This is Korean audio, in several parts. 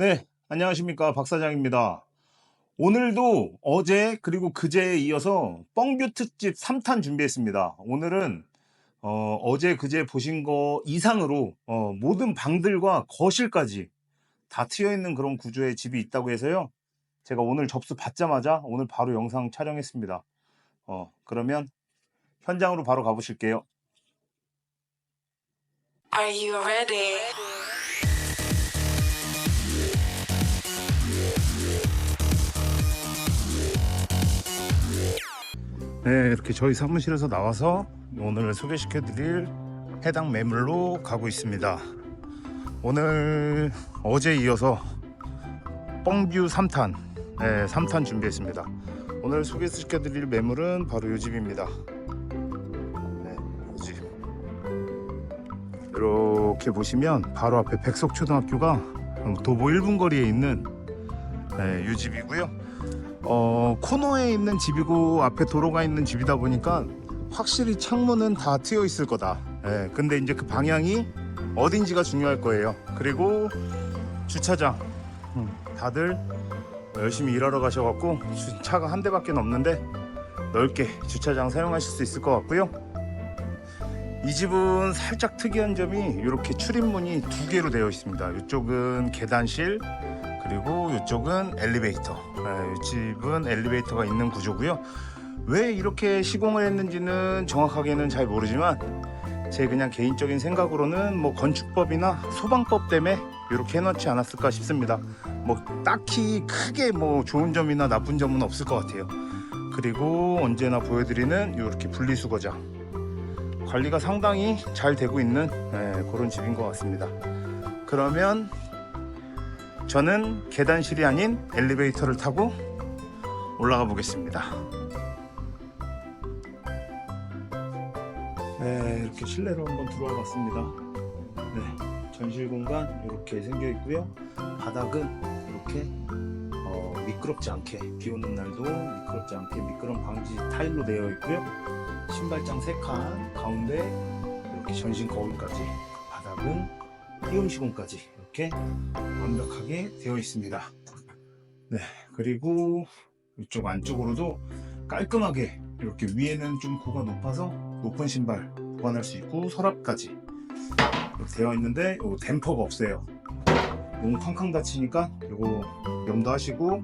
네, 안녕하십니까. 박 사장입니다. 오늘도 어제 그리고 그제에 이어서 뻥뷰 특집 3탄 준비했습니다. 오늘은 어, 제 그제 보신 거 이상으로 어, 모든 방들과 거실까지 다 트여 있는 그런 구조의 집이 있다고 해서요. 제가 오늘 접수 받자마자 오늘 바로 영상 촬영했습니다. 어, 그러면 현장으로 바로 가보실게요. Are you ready? 네, 이렇게 저희 사무실에서 나와서 오늘 소개시켜 드릴 해당 매물로 가고 있습니다. 오늘 어제 이어서 뻥뷰 3탄, 네, 3탄 준비했습니다. 오늘 소개시켜 드릴 매물은 바로 이 집입니다. 네, 이 집. 이렇게 보시면 바로 앞에 백석초등학교가 도보 1분 거리에 있는 네, 이 집이고요. 어, 코너에 있는 집이고 앞에 도로가 있는 집이다 보니까 확실히 창문은 다 트여 있을 거다. 예, 근데 이제 그 방향이 어딘지가 중요할 거예요. 그리고 주차장. 음, 다들 열심히 일하러 가셔갖고 주- 차가 한 대밖에 없는데 넓게 주차장 사용하실 수 있을 것 같고요. 이 집은 살짝 특이한 점이 이렇게 출입문이 두 개로 되어 있습니다. 이쪽은 계단실, 그리고 이쪽은 엘리베이터. 네, 이 집은 엘리베이터가 있는 구조고요. 왜 이렇게 시공을 했는지는 정확하게는 잘 모르지만 제 그냥 개인적인 생각으로는 뭐 건축법이나 소방법 때문에 이렇게 해놓지 않았을까 싶습니다. 뭐 딱히 크게 뭐 좋은 점이나 나쁜 점은 없을 것 같아요. 그리고 언제나 보여드리는 이렇게 분리수거장 관리가 상당히 잘 되고 있는 네, 그런 집인 것 같습니다. 그러면 저는 계단실이 아닌 엘리베이터를 타고 올라가 보겠습니다. 네, 이렇게 실내로 한번 들어와 봤습니다. 네, 전실 공간 이렇게 생겨 있고요. 바닥은 이렇게 어, 미끄럽지 않게 비 오는 날도 미끄럽지 않게 미끄럼 방지 타일로 되어 있고요. 신발장 3칸 가운데 이렇게 전신 거울까지 바닥은 띄움 시공까지 이렇게 완벽하게 되어 있습니다. 네, 그리고 이쪽 안쪽으로도 깔끔하게 이렇게 위에는 좀 고가 높아서 높은 신발 보관할 수 있고 서랍까지 되어 있는데 요 댐퍼가 없어요. 너무 쾅쾅 닫히니까 이거 염두하시고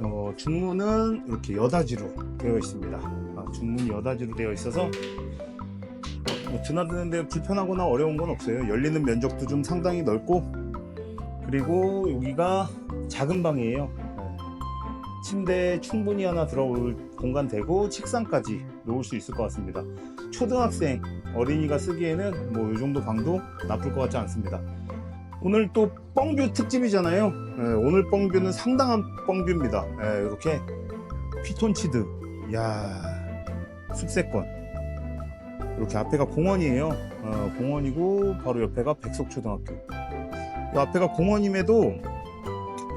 어, 중문은 이렇게 여닫이로 되어 있습니다. 아, 중문이 여닫이로 되어 있어서 뭐 드나드는데 불편하거나 어려운 건 없어요. 열리는 면적도 좀 상당히 넓고 그리고 여기가 작은 방이에요. 네. 침대 충분히 하나 들어올 공간 되고 책상까지 놓을 수 있을 것 같습니다. 초등학생 어린이가 쓰기에는 뭐 이 정도 방도 나쁠 것 같지 않습니다. 오늘 또 뻥뷰 특집이잖아요. 네, 오늘 뻥뷰는 상당한 뻥뷰입니다. 네, 이렇게 피톤치드, 야 숲세권. 이렇게 앞에가 공원이에요. 어, 공원이고 바로 옆에가 백석초등학교. 이 앞에가 공원임에도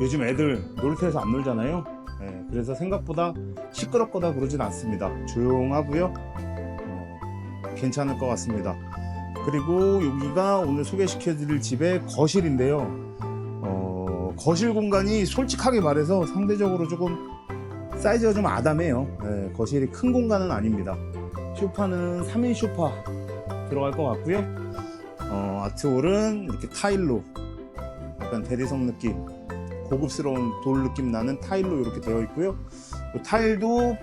요즘 애들 놀이터에서 안 놀잖아요. 예, 그래서 생각보다 시끄럽거나 그러진 않습니다. 조용하고요. 어, 괜찮을 것 같습니다. 그리고 여기가 오늘 소개시켜드릴 집의 거실인데요. 어, 거실 공간이 솔직하게 말해서 상대적으로 조금 사이즈가 좀 아담해요. 예, 거실이 큰 공간은 아닙니다. 쇼파는 3인 쇼파 들어갈 것 같고요. 어, 아트홀은 이렇게 타일로 약간 대리석 느낌, 고급스러운 돌 느낌 나는 타일로 이렇게 되어 있고요. 이 타일도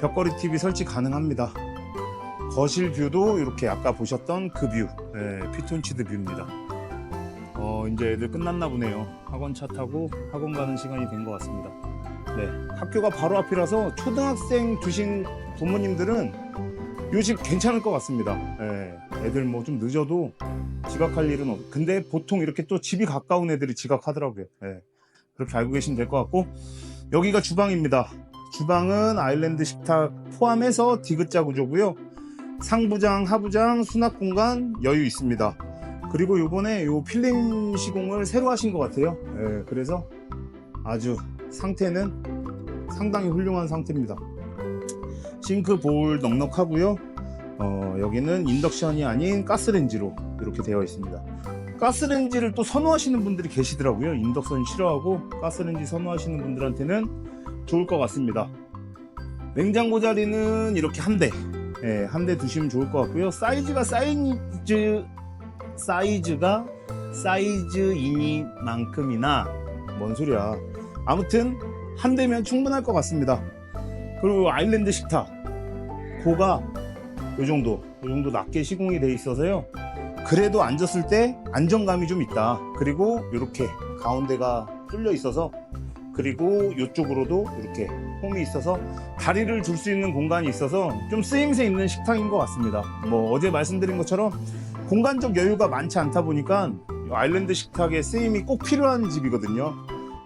벽걸이 TV 설치 가능합니다. 거실 뷰도 이렇게 아까 보셨던 그 뷰, 네, 피톤치드 뷰입니다. 어, 이제 애들 끝났나 보네요. 학원 차 타고 학원 가는 시간이 된 것 같습니다. 네, 학교가 바로 앞이라서 초등학생 두신 부모님들은 요집 괜찮을 것 같습니다. 예, 애들 뭐 좀 늦어도 지각할 일은 없. 근데 보통 이렇게 또 집이 가까운 애들이 지각하더라고요. 예, 그렇게 알고 계시면 될 것 같고 여기가 주방입니다. 주방은 아일랜드 식탁 포함해서 디귿자 구조고요. 상부장, 하부장, 수납 공간 여유 있습니다. 그리고 요번에 요 필름 시공을 새로 하신 것 같아요. 예, 그래서 아주 상태는 상당히 훌륭한 상태입니다. 싱크 볼 넉넉하고요. 어, 여기는 인덕션이 아닌 가스레인지로 이렇게 되어 있습니다. 가스레인지를 또 선호하시는 분들이 계시더라고요. 인덕션 싫어하고 가스레인지 선호하시는 분들한테는 좋을 것 같습니다. 냉장고 자리는 이렇게 한 대, 예, 한 대 두시면 좋을 것 같고요. 사이즈가 사이즈, 사이즈가 사이즈이니만큼이나 뭔 소리야. 아무튼 한 대면 충분할 것 같습니다. 그리고 아일랜드 식탁, 고가 요 정도, 요 정도 낮게 시공이 돼 있어서요. 그래도 앉았을 때 안정감이 좀 있다. 그리고 이렇게 가운데가 뚫려 있어서 그리고 이쪽으로도 이렇게 홈이 있어서 다리를 둘수 있는 공간이 있어서 좀 쓰임새 있는 식탁인 것 같습니다. 뭐 어제 말씀드린 것처럼 공간적 여유가 많지 않다 보니까 이 아일랜드 식탁의 쓰임이 꼭 필요한 집이거든요.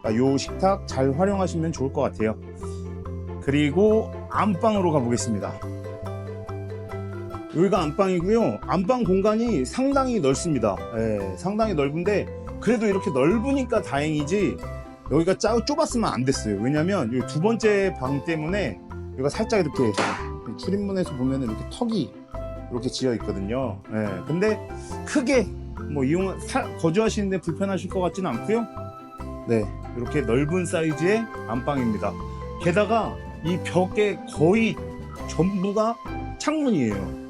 이 식탁 잘 활용하시면 좋을 것 같아요. 그리고 안방으로 가보겠습니다. 여기가 안방이고요. 안방 공간이 상당히 넓습니다. 예, 상당히 넓은데 그래도 이렇게 넓으니까 다행이지 여기가 짜, 좁았으면 안 됐어요. 왜냐면 이두 번째 방 때문에 여기가 살짝 이렇게 출입문에서 보면 이렇게 턱이 이렇게 지어 있거든요. 예, 근데 크게 뭐 이용 사- 거주하시는데 불편하실 것 같지는 않고요. 네, 이렇게 넓은 사이즈의 안방입니다. 게다가 이 벽에 거의 전부가 창문이에요.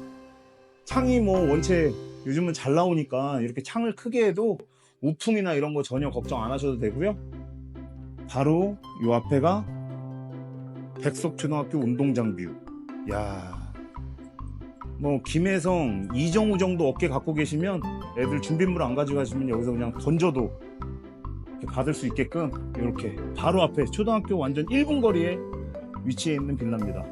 창이 뭐 원체 요즘은 잘 나오니까 이렇게 창을 크게 해도 우풍이나 이런 거 전혀 걱정 안 하셔도 되고요. 바로 요 앞에가 백석초등학교 운동장 뷰. 야, 뭐 김혜성, 이정우 정도 어깨 갖고 계시면 애들 준비물 안 가져가시면 여기서 그냥 던져도 받을 수 있게끔 이렇게 바로 앞에 초등학교 완전 1분 거리에 위치해 있는 빌라입니다.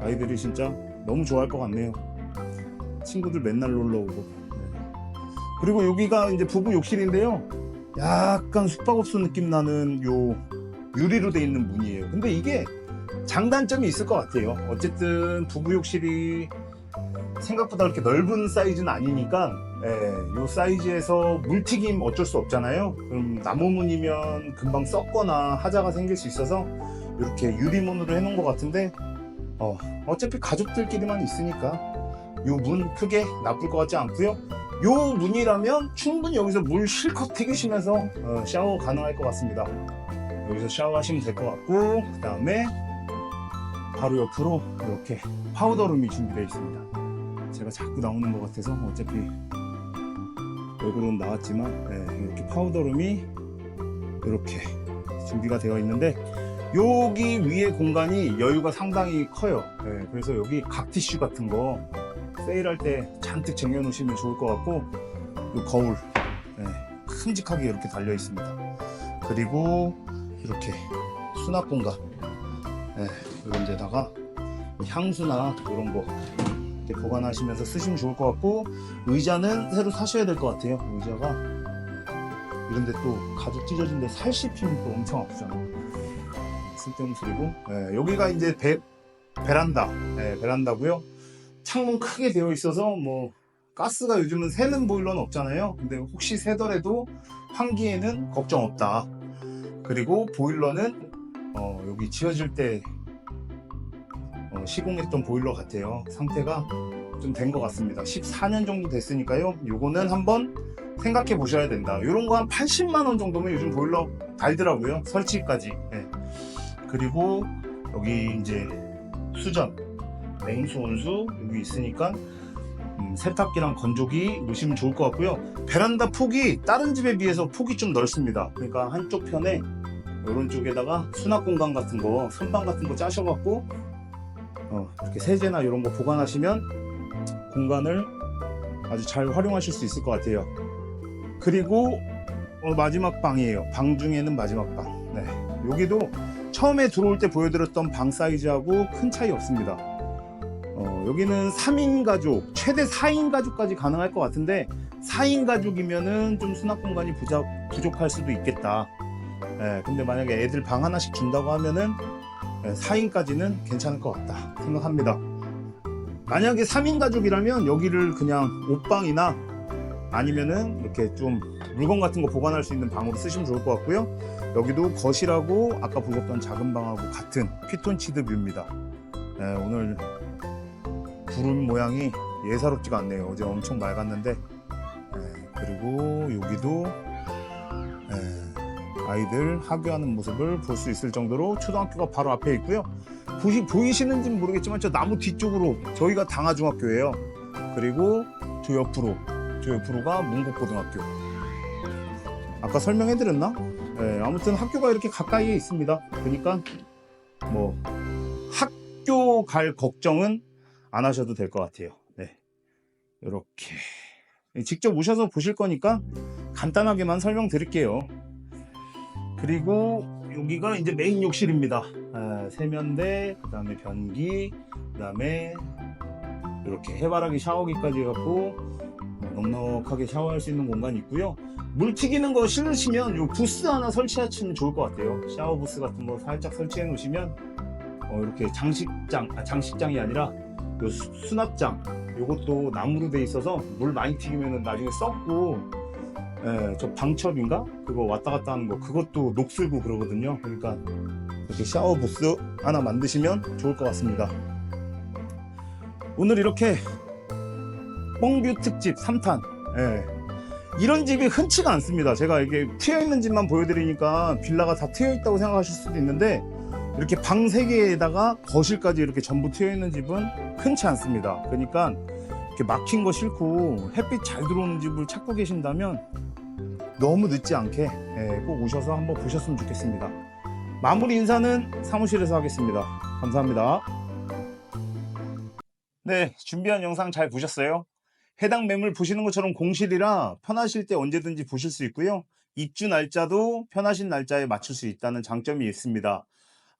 아이들이 진짜 너무 좋아할 것 같네요. 친구들 맨날 놀러 오고. 네. 그리고 여기가 이제 부부 욕실인데요. 약간 숙박업소 느낌 나는 요 유리로 돼 있는 문이에요. 근데 이게 장단점이 있을 것 같아요. 어쨌든 부부 욕실이 생각보다 그렇게 넓은 사이즈는 아니니까 예, 요 사이즈에서 물튀김 어쩔 수 없잖아요. 그럼 나무문이면 금방 썩거나 하자가 생길 수 있어서 이렇게 유리문으로 해놓은 것 같은데 어, 어차피 가족들끼리만 있으니까 요 문 크게 나쁠 것 같지 않고요. 요 문이라면 충분히 여기서 물 실컷 튀기시면서 어, 샤워 가능할 것 같습니다. 여기서 샤워하시면 될 것 같고 그 다음에 바로 옆으로 이렇게 파우더룸이 준비되어 있습니다. 제가 자꾸 나오는 것 같아서 어차피 얼굴은 나왔지만 네, 이렇게 파우더룸이 이렇게 준비가 되어 있는데 여기 위에 공간이 여유가 상당히 커요. 네, 그래서 여기 각티슈 같은 거 세일할 때 잔뜩 쟁여놓으시면 좋을 것 같고 이 거울 네, 큼직하게 이렇게 달려 있습니다. 그리고 이렇게 수납 공간 네, 이런 데다가 향수나 이런 거 이렇게 보관하시면서 쓰시면 좋을 것 같고 의자는 새로 사셔야 될 것 같아요. 의자가 이런데 또 가죽 찢어진데 살 씹히면 또 엄청 아프잖아. 쓸데없는 소리고 네, 여기가 이제 배, 베란다 네, 베란다고요. 창문 크게 되어 있어서 뭐 가스가 요즘은 새는 보일러는 없잖아요. 근데 혹시 새더라도 환기에는 걱정 없다. 그리고 보일러는 어, 여기 지어질 때 어, 시공했던 보일러 같아요. 상태가 좀 된 것 같습니다. 14년 정도 됐으니까요. 요거는 한번 생각해 보셔야 된다. 이런 거 한 80만 원 정도면 요즘 보일러 달더라고요. 설치까지. 예. 그리고 여기 이제 수전, 냉수, 온수 여기 있으니까 음, 세탁기랑 건조기 놓으시면 좋을 것 같고요. 베란다 폭이 다른 집에 비해서 폭이 좀 넓습니다. 그러니까 한쪽 편에 이런 쪽에다가 수납 공간 같은 거, 선반 같은 거 짜셔갖고 어, 이렇게 세제나 이런 거 보관하시면 공간을 아주 잘 활용하실 수 있을 것 같아요. 그리고 어, 마지막 방이에요. 방 중에는 마지막 방. 네, 여기도 처음에 들어올 때 보여드렸던 방 사이즈하고 큰 차이 없습니다. 어, 여기는 3인 가족, 최대 4인 가족까지 가능할 것 같은데 4인 가족이면은 좀 수납 공간이 부족, 부족할 수도 있겠다. 예, 근데 만약에 애들 방 하나씩 준다고 하면은 4인까지는 괜찮을 것 같다 생각합니다. 만약에 3인 가족이라면 여기를 그냥 옷방이나 아니면은 이렇게 좀 물건 같은 거 보관할 수 있는 방으로 쓰시면 좋을 것 같고요. 여기도 거실하고 아까 보셨던 작은 방하고 같은 피톤치드 뷰입니다. 예, 오늘 구름 모양이 예사롭지가 않네요. 어제 엄청 맑았는데 그리고 여기도 예, 아이들 학교하는 모습을 볼 수 있을 정도로 초등학교가 바로 앞에 있고요. 보시, 보이시는지는 모르겠지만 저 나무 뒤쪽으로 저희가 당하중학교예요. 그리고 저 옆으로 저 옆으로가 문곡고등학교. 아까 설명해드렸나? 예, 아무튼 학교가 이렇게 가까이에 있습니다. 그러니까 뭐 학교 갈 걱정은 안 하셔도 될 것 같아요. 네, 이렇게 직접 오셔서 보실 거니까 간단하게만 설명드릴게요. 그리고 여기가 이제 메인 욕실입니다. 아, 세면대, 그 다음에 변기, 그 다음에 이렇게 해바라기 샤워기까지 갖고 넉넉하게 샤워할 수 있는 공간이 있고요. 물 튀기는 거 싫으시면 요 부스 하나 설치하시면 좋을 것 같아요. 샤워 부스 같은 거 살짝 설치해 놓으시면 어, 이렇게 장식장, 아, 장식장이 아니라 요 수- 수납장 요것도 나무로 돼 있어서 물 많이 튀기면 나중에 썩고 예, 저 방첩인가? 그거 왔다 갔다 하는 거 그것도 녹슬고 그러거든요. 그러니까 이렇게 샤워 부스 하나 만드시면 좋을 것 같습니다. 오늘 이렇게 뽕뷰 특집 3탄 예. 이런 집이 흔치가 않습니다. 제가 이게 트여 있는 집만 보여드리니까 빌라가 다 트여 있다고 생각하실 수도 있는데 이렇게 방 3개에다가 거실까지 이렇게 전부 트여 있는 집은 흔치 않습니다. 그러니까 이렇게 막힌 거 싫고 햇빛 잘 들어오는 집을 찾고 계신다면 너무 늦지 않게 예, 꼭 오셔서 한번 보셨으면 좋겠습니다. 마무리 인사는 사무실에서 하겠습니다. 감사합니다. 네, 준비한 영상 잘 보셨어요? 해당 매물 보시는 것처럼 공실이라 편하실 때 언제든지 보실 수 있고요. 입주 날짜도 편하신 날짜에 맞출 수 있다는 장점이 있습니다.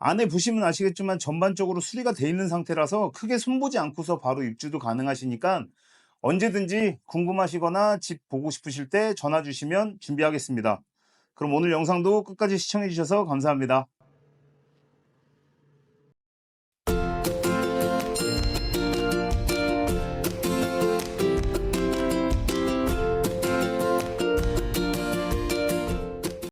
안에 보시면 아시겠지만 전반적으로 수리가 돼 있는 상태라서 크게 손보지 않고서 바로 입주도 가능하시니까 언제든지 궁금하시거나 집 보고 싶으실 때 전화 주시면 준비하겠습니다. 그럼 오늘 영상도 끝까지 시청해 주셔서 감사합니다.